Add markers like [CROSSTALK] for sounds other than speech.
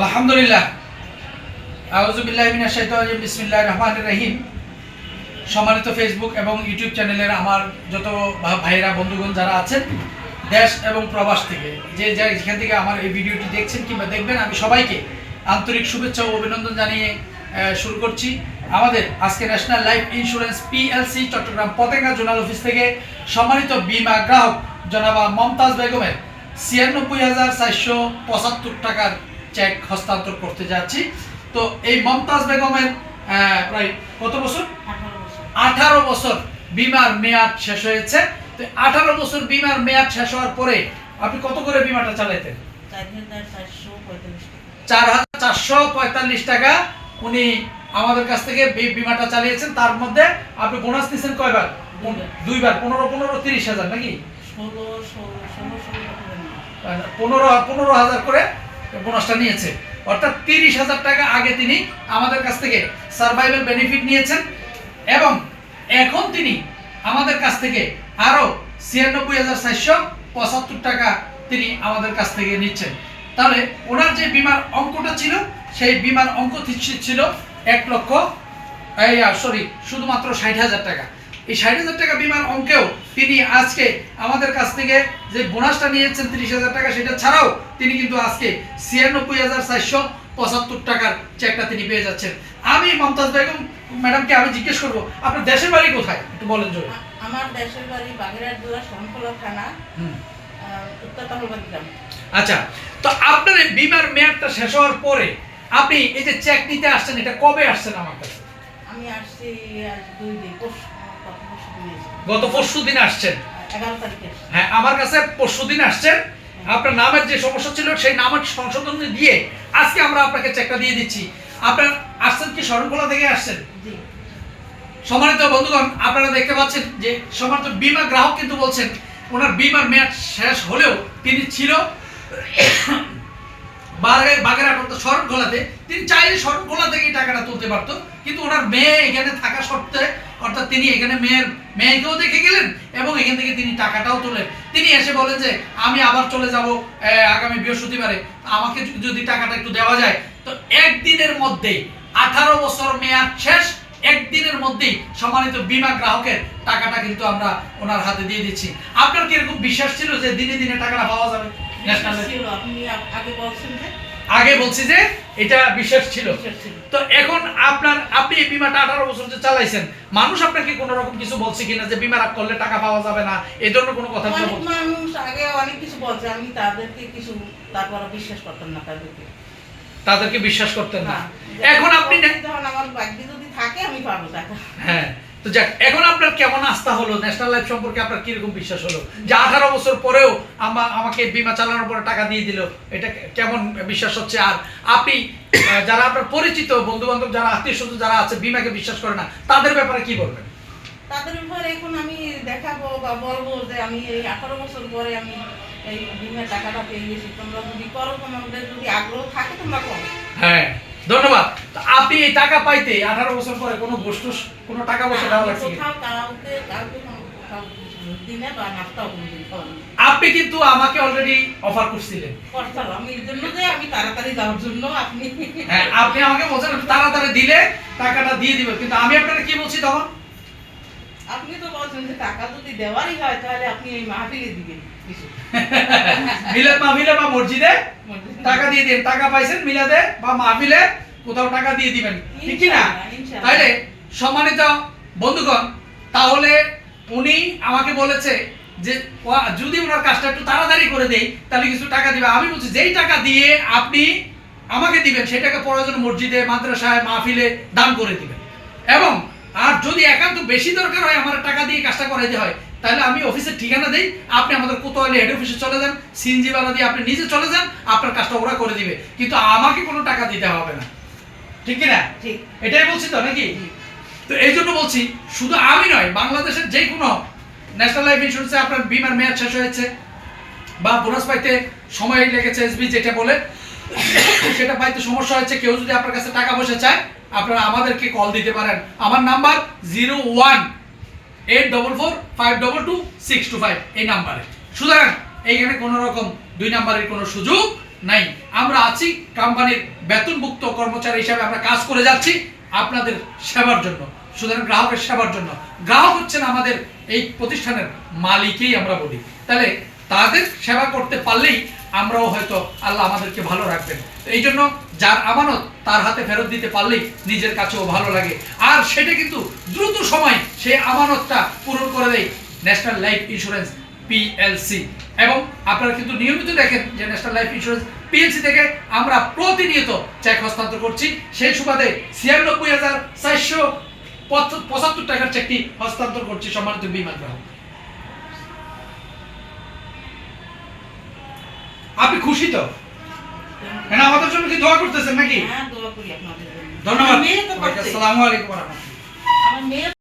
আলহামদুলিল্লাহ। আউজুবিল্লাহ মিনাশ শাইতানির বিসমিল্লাহির রহমানির রহিম। সম্মানিত ফেসবুক এবং ইউটিউব চ্যানেলের আমার যত ভাইয়েরা, বন্ধুগণ যারা আছেন, দেশ এবং প্রবাস থেকে, যে যা যেখান থেকে আমার এই ভিডিওটি দেখছেন কিংবা দেখবেন, আমি সবাইকে আন্তরিক শুভেচ্ছা ও অভিনন্দন জানিয়ে শুরু করছি। আমাদের আজকে national life insurance PLC Chattogram Patenga zonal office থেকে সম্মানিত বিমা গ্রাহক জনাবা মমতাজ বেগমের ছিয়ানব্বই হাজার চারশো পঁচাত্তর টাকার চেক হস্তান্তর করতে যাচ্ছি। তো এই মমতাজ বেগমের প্রায় কত বছর? আঠারো বছর। বিমার মেয়াদ শেষ হয়েছে। তো আঠারো বছর বিমার মেয়াদ শেষ হওয়ার পরে আপনি কত করে বিমাটা চালাইতেন? চার হাজার চারশো পঁয়তাল্লিশ টাকা। উনি আমাদের কাছ থেকে বিমাটা চালিয়েছেন। তার মধ্যে আপনি বোনাস নিয়েছেন কয়বার? দুইবার। পনেরো পনেরো তিরিশ হাজার নাকি। পনেরো পনেরো হাজার করে বোনাসটা নিয়েছে। অর্থাৎ তিরিশ হাজার টাকা আগে তিনি আমাদের কাছ থেকে সার্ভাইভাল বেনিফিট নিয়েছেন এবং এখন তিনি আমাদের কাছ থেকে আরও ছিয়ানব্বই হাজার চারশো পঁচাত্তর টাকা তিনি আমাদের কাছ থেকে নিচ্ছেন। তাহলে ওনার যে বিমার অঙ্কটা ছিল, সেই বিমার অঙ্ক ছিল এক লক্ষ সরি শুধুমাত্র ষাট হাজার টাকা। এই ষাট হাজার টাকা বিমার অঙ্কেও তিনি আজকে আমাদের কাছ থেকে যে বোনাসটা নিয়েছেন তিরিশ হাজার টাকা সেটা ছাড়াও তিনি কিন্তু আজকে ছিয়ানব্বই হাজার চারশো পঁচাত্তর টাকার চেকটা তিনি পেয়ে যাচ্ছেন। আমি মমতাজ বেগম ম্যাডামকে আমি জিজ্ঞেস করব আপনার দেশের বাড়ি কোথায়? একটু বলেন জোরে। আমার দেশের বাড়ি বাগেরহাট জেলা শঙ্কলা থানা আচ্ছা তো আপনার বিমার মেয়াদটা শেষ হওয়ার পরে আপনি এই যে চেক নিতে আসছেন এটা কবে আসছেন আমার কাছে? আমি আসছি দুই দিন গত পরশু দিন আসছেন। হ্যাঁ আমার কাছে পরশু দিন আসছেন। আপনার নামের যে সমস্যা ছিল সেই নামের সংশোধন দিয়ে আজকে আমরা আপনাকে চেকটা দিয়ে দিচ্ছি। আপনার আসছেন কি শরণখোলা থেকে আসছেন? সম্মানিত বন্ধুগণ আপনারা দেখতে পাচ্ছেন যে সম্মানিত বিমা গ্রাহক কিন্তু বলছেন ওনার বিমার মেয়াদ শেষ হলেও তিনি ছিল বাগের বাগেরহাট অর্থাৎ শরণখোলাতে তিনি চাইলে শরণখোলা থেকেই টাকাটা তুলতে পারতো। কিন্তু ওনার মেয়ে এখানে থাকা সত্ত্বে, অর্থাৎ তিনি এখানে মেয়ের মেয়েকেও দেখে গেলেন এবং এখান থেকে তিনি টাকাটাও তোলেন। তিনি এসে বলেন যে, আমি আবার চলে যাব আগামী বৃহস্পতিবারে। আমাকে যদি টাকাটা একটু দেওয়া যায়। তো একদিনের মধ্যেই, আঠারো বছর মেয়াদ শেষ, একদিনের মধ্যেই সম্মানিত বিমা গ্রাহকের টাকাটা কিন্তু আমরা ওনার হাতে দিয়ে দিচ্ছি। আপনার কি এরকম বিশ্বাস ছিল যে দিনে দিনে টাকাটা পাওয়া যাবে? আগে বলছি যে এটা বিশ্বাস ছিল। তো এখন আপনার আপনি এই বিমাটা আঠারো বছর যে চালাইছেন মানুষ আপনাকে কোনো রকম কিছু বলছে কিনা যে বিমা করলে টাকা পাওয়া যাবে না? এই ধরনের কোনো কথা মানুষ আগে অনেক কিছু বলছে আমি তাদেরকে কিছু তারপর বিশ্বাস করতাম না তাদেরকে। তাদেরকে বিশ্বাস করতেন না। না। এখন আপনি আমার যদি থাকে আমি পাবো টাকা হ্যাঁ তো যাক এখন আপনার কেমন আস্থা হলো? ন্যাশনাল লাইফ সম্পর্কে আপনার কীরকম বিশ্বাস হলো? যে আঠারো বছর পরেও আমা আমাকে বিমা চালানোর পরে টাকা দিয়ে দিল এটা কেমন বিশ্বাস হচ্ছে? আর আপনি যারা আপনার পরিচিত বন্ধু বান্ধব যারা আত্মীয় স্বজন যারা আছে বিমাকে বিশ্বাস করে না তাদের ব্যাপারে কি বলবেন? তাদের ব্যাপারে এখন আমি দেখাবো বা বলব যে আমি এই আঠারো বছর পরে আমি এই বিমার টাকাটা পেয়ে গেছি। তোমরা যদি করো তোমাদের যদি আগ্রহ থাকে তোমরা করো। হ্যাঁ ধন্যবাদ। আপনি এই টাকা পাইতে আঠারো বছর পরে কোনো গোষ্ঠ কোনো টাকা পয়সা দেওয়া লাগছে আপনি কিন্তু আমাকে অলরেডি অফার করছিলেন। আমি এই জন্য যে আমি তাড়াতাড়ি যাওয়ার জন্য আপনি হ্যাঁ আপনি আমাকে বলছেন তাড়াতাড়ি দিলে টাকাটা দিয়ে দিবেন কিন্তু আমি আপনাকে কি বলছি তখন? আপনি তো বলছেন যে টাকা যদি দেওয়ারই হয় তাহলে আপনি এই মাহফিলে দিবেন। [LAUGHS] মিলাদ মাহফিলে বা মসজিদে। টাকা দিয়ে দিন টাকা পাইছেন মিলাদে বা মাহফিলে। কোথাও টাকা দিয়ে দিবেন। ঠিক কি না। তাইলে সম্মানিত বন্ধুগণ তাহলে উনি আমাকে বলেছে যে যদি ওনার কাজটা একটু তাড়াতাড়ি করে দেই তাহলে কিছু টাকা দিবে। আমি বলছি যেই টাকা দিয়ে আপনি আমাকে দিবেন সেই টাকা প্রয়োজন মসজিদে মাদ্রাসায় মাহফিলে দান করে দিবেন। এবং আর যদি একান্ত বেশি দরকার হয় আমার টাকা দিয়ে কাজটা করাইতে হয় তাহলে আমি অফিসের ঠিকানা দেই আপনি আমাদের কোতোয়ালি হেড অফিসে চলে যান সিএনজি বালা দিয়ে আপনি নিজে চলে যান আপনার কাজটা ওরা করে দিবে। কিন্তু আমাকে কোনো টাকা দিতে হবে না। ঠিক কি না ঠিক। এটাই বলছি তো নাকি? তো এই জন্য বলছি শুধু আমি নয় বাংলাদেশের যে কোনো ন্যাশনাল লাইফ ইন্স্যুরেন্সে আপনার বিমার মেয়াদ শেষ হয়েছে বা বোনাস পাইতে সময় লেগেছে এসবি যেটা বলে সেটা পাইতে সমস্যা হয়েছে কেউ যদি আপনার কাছে টাকা পয়সা চায় আপনারা আমাদেরকে কল দিতে পারেন। আমার number zero one eight double four five double two six two five এই নাম্বারে সুতরাং এইখানে কোনো রকম দুই নাম্বারের কোনো সুযোগ নাই। আমরা আছি কোম্পানির বেতনভুক্ত কর্মচারী হিসাবে আমরা কাজ করে যাচ্ছি আপনাদের সেবার জন্য। সুতরাং গ্রাহকের সেবার জন্য। গ্রাহক হচ্ছেন আমাদের এই প্রতিষ্ঠানের মালিকই আমরা বলি। তাহলে তাদের সেবা করতে পারলেই আমরাও হয়তো আল্লাহ আমাদেরকে ভালো রাখবেন। এই জন্য যার আমানত তার হাতে ফেরত দিতে পারলেই নিজের কাছেও ভালো লাগে। আর সেটা কিন্তু দ্রুত সময় সেই আমানতটা পূরণ করে দেয়। ন্যাশনাল লাইফ ইন্স্যুরেন্স পিএলসি এবং আপনারা কিন্তু নিয়মিত দেখেন যে ন্যাশনাল লাইফ ইন্স্যুরেন্স পিএলসি থেকে আমরা প্রতিনিয়ত চেক হস্তান্তর করছি। সেই সুবাদে ছিয়ানব্বই হাজার চারশো পঁচাত্তর টাকার চেকটি হস্তান্তর করছি সম্মানিত বিমান গ্রাহক। আপনি খুশি তো? হ্যাঁ আমাদের জন্য কি দোয়া করতেছেন নাকি? হ্যাঁ দোয়া করি আপনাদের জন্য। ধন্যবাদ। আসসালামু আলাইকুম রহমতুল্লাহ। আমার মেয়ে